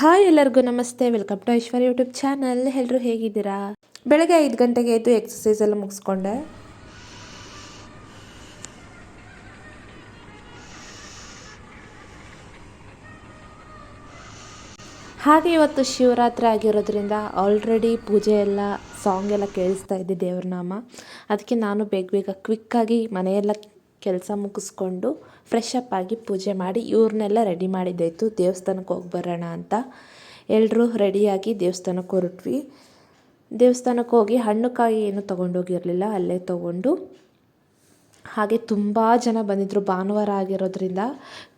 Hi ಎಲ್ಲರಿಗೂ ನಮಸ್ತೆ. Welcome to Aishwarya YouTube channel. ಎಲ್ಲರೂ ಹೇಗಿದ್ದೀರಾ? ಬೆಳಗ್ಗೆ ಐದು ಗಂಟೆಗೆ ಎದ್ದು ಎಕ್ಸಸೈಸ್ ಎಲ್ಲ ಮುಗಿಸ್ಕೊಂಡೆ. ಹಾಗೆ ಇವತ್ತು ಶಿವರಾತ್ರಿ ಆಗಿರೋದ್ರಿಂದ ಆಲ್ರೆಡಿ ಪೂಜೆ ಎಲ್ಲ ಸಾಂಗ್ ಎಲ್ಲ ಕೇಳಿಸ್ತಾ ಇದ್ದೆ ದೇವ್ರ ನಾಮ. ಅದಕ್ಕೆ ನಾನು ಬೇಗ ಬೇಗ ಕ್ವಿಕ್ಕಾಗಿ ಮನೆಯೆಲ್ಲ ಕೆಲಸ ಮುಗಿಸ್ಕೊಂಡು ಫ್ರೆಶ್ ಅಪ್ ಆಗಿ ಪೂಜೆ ಮಾಡಿ ಇವ್ರನ್ನೆಲ್ಲ ರೆಡಿ ಮಾಡಿದ್ದಾಯಿತು. ದೇವಸ್ಥಾನಕ್ಕೆ ಹೋಗಿ ಬರೋಣ ಅಂತ. ಎಲ್ಲರೂ ರೆಡಿಯಾಗಿ ದೇವಸ್ಥಾನಕ್ಕೆ ಹೊರಟ್ವಿ. ದೇವಸ್ಥಾನಕ್ಕೆ ಹೋಗಿ ಹಣ್ಣು ಕಾಯಿ ಏನು ತೊಗೊಂಡೋಗಿರಲಿಲ್ಲ, ಅಲ್ಲೇ ತೊಗೊಂಡು. ಹಾಗೆ ತುಂಬ ಜನ ಬಂದಿದ್ದರು ಭಾನುವಾರ ಆಗಿರೋದ್ರಿಂದ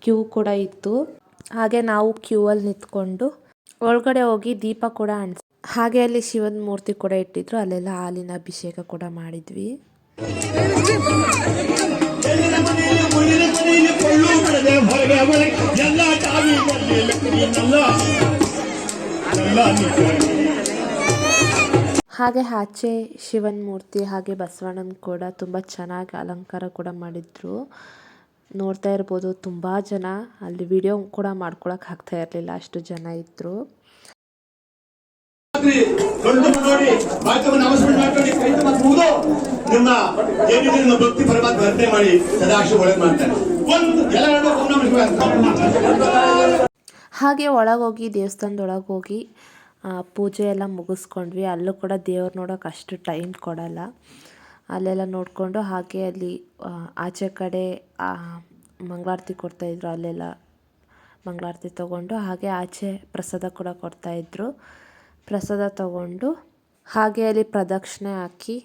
ಕ್ಯೂ ಕೂಡ ಇತ್ತು. ಹಾಗೆ ನಾವು ಕ್ಯೂ ಅಲ್ಲಿ ನಿಂತ್ಕೊಂಡು ಒಳಗಡೆ ಹೋಗಿ ದೀಪ ಕೂಡ ಅಣಿಸ್ ಹಾಗೆ ಅಲ್ಲಿ ಶಿವನ ಮೂರ್ತಿ ಕೂಡ ಇಟ್ಟಿದ್ರು. ಅಲ್ಲೆಲ್ಲ ಹಾಲಿನ ಅಭಿಷೇಕ ಕೂಡ ಮಾಡಿದ್ವಿ. ಹಾಗೆ ಆಚೆ ಶಿವನ್ ಮೂರ್ತಿ ಹಾಗೆ ಬಸವಣ್ಣನ ಕೂಡ ತುಂಬ ಚೆನ್ನಾಗಿ ಅಲಂಕಾರ ಕೂಡ ಮಾಡಿದ್ರು. ನೋಡ್ತಾ ಇರ್ಬೋದು, ತುಂಬ ಜನ ಅಲ್ಲಿ ವಿಡಿಯೋ ಕೂಡ ಮಾಡ್ಕೊಳಕ್ ಆಗ್ತಾ ಇರಲಿಲ್ಲ, ಅಷ್ಟು ಜನ ಇದ್ರು. ಭಕ್ತಿ ಪರಮಾತ್ಮ ಮಾಡಿ. ಹಾಗೆ ಒಳಗೋಗಿ, ದೇವಸ್ಥಾನದೊಳಗೆ ಹೋಗಿ ಪೂಜೆ ಎಲ್ಲ ಮುಗಿಸ್ಕೊಂಡ್ವಿ. ಅಲ್ಲೂ ಕೂಡ ದೇವ್ರು ನೋಡೋಕೆ ಅಷ್ಟು ಟೈಮ್ ಕೊಡಲ್ಲ. ಅಲ್ಲೆಲ್ಲ ನೋಡಿಕೊಂಡು ಹಾಗೆ ಅಲ್ಲಿ ಆಚೆ ಕಡೆ ಮಂಗಳಾರತಿ ಕೊಡ್ತಾಯಿದ್ರು ಅಲ್ಲೆಲ್ಲ ಮಂಗಳಾರತಿ ತೊಗೊಂಡು ಹಾಗೆ ಆಚೆ ಪ್ರಸಾದ ಕೂಡ ಕೊಡ್ತಾಯಿದ್ರು ಪ್ರಸಾದ ತಗೊಂಡು ಹಾಗೆ ಅಲ್ಲಿ ಪ್ರದಕ್ಷಿಣೆ ಹಾಕಿ.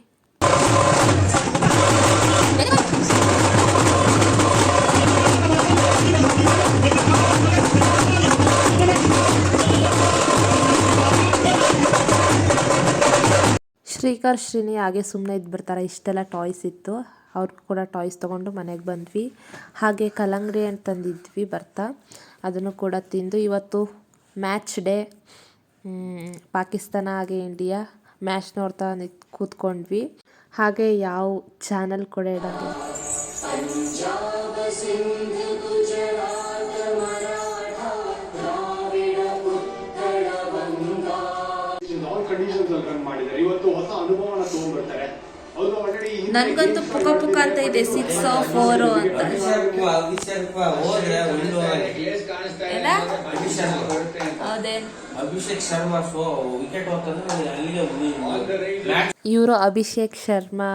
ಶ್ರೀಕರ್, ಶ್ರೀನಿ ಹಾಗೆ ಸುಮ್ಮನೆ ಇದ್ಬಿಡ್ತಾರೆ. ಇಷ್ಟೆಲ್ಲ ಟಾಯ್ಸ್ ಇತ್ತು. ಅವ್ರಿಗೂ ಕೂಡ ಟಾಯ್ಸ್ ತೊಗೊಂಡು ಮನೆಗೆ ಬಂದ್ವಿ. ಹಾಗೆ ಕಲಂಗಡಿ ಅಂತ ತಂದಿದ್ವಿ ಬರ್ತಾ ಅದನ್ನು ಕೂಡ ತಿಂದು ಇವತ್ತು ಮ್ಯಾಚ್ ಡೇ ಪಾಕಿಸ್ತಾನ ಹಾಗೆ ಇಂಡಿಯಾ ಮ್ಯಾಚ್ ನೋಡ್ತಾ ಕೂತ್ಕೊಂಡ್ವಿ. ಹಾಗೆ ಯಾವ ಚಾನಲ್ ಕೂಡ ಇಡೋದು ಕಂಡೀಷನ್ಸ್ ಅಲ್ಲಿ ರನ್ ಮಾಡಿದ್ದಾರೆ. ಇವತ್ತು ಹೊಸ ಅನುಭವನ ತಗೊಂಡ್ಬರ್ತಾರೆ. ಅವರು ಆಲ್ರೆಡಿ ನನಗಂತೂ ಪುಕ ಪುಕ ಅಂತ ಇದೆ ಸಿಕ್ಸ್ ಫೋರ್ ಅಂತ? ಹೌದೇ. ಅಭಿಷೇಕ್ ಶರ್ಮಾ ಶೋ ವಿಕೆಟ್ ಹೋಗ್ತಂದ್ರೆ ಅಲ್ಲಿಗೆ ಇವರು ಅಭಿಷೇಕ್ ಶರ್ಮಾ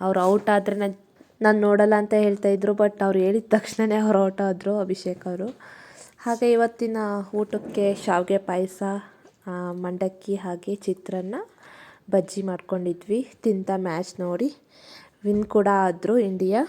ಅವ್ರು ಔಟ್ ಆದ್ರೆ ನಾನು ನಾನು ನೋಡಲ್ಲ ಅಂತ ಹೇಳ್ತಾ ಇದ್ರು ಬಟ್ ಅವ್ರು ಹೇಳಿದ ತಕ್ಷಣವೇ ಅವ್ರು ಔಟ್ ಆದ್ರು ಅಭಿಷೇಕ್ ಅವರು. ಹಾಗೆ ಇವತ್ತಿನ ಊಟಕ್ಕೆ ಶಾವಿಗೆ ಪಾಯಸ. ಮಂಡಕ್ಕಿ ಹಾಗೆ ಚಿತ್ರಾನ್ನ ಬಜ್ಜಿ ಮಾಡ್ಕೊಂಡಿದ್ವಿ. ತಿಂತಾ ಮ್ಯಾಚ್ ನೋಡಿ. ವಿನ್ ಕೂಡ ಆದರು ಇಂಡಿಯಾ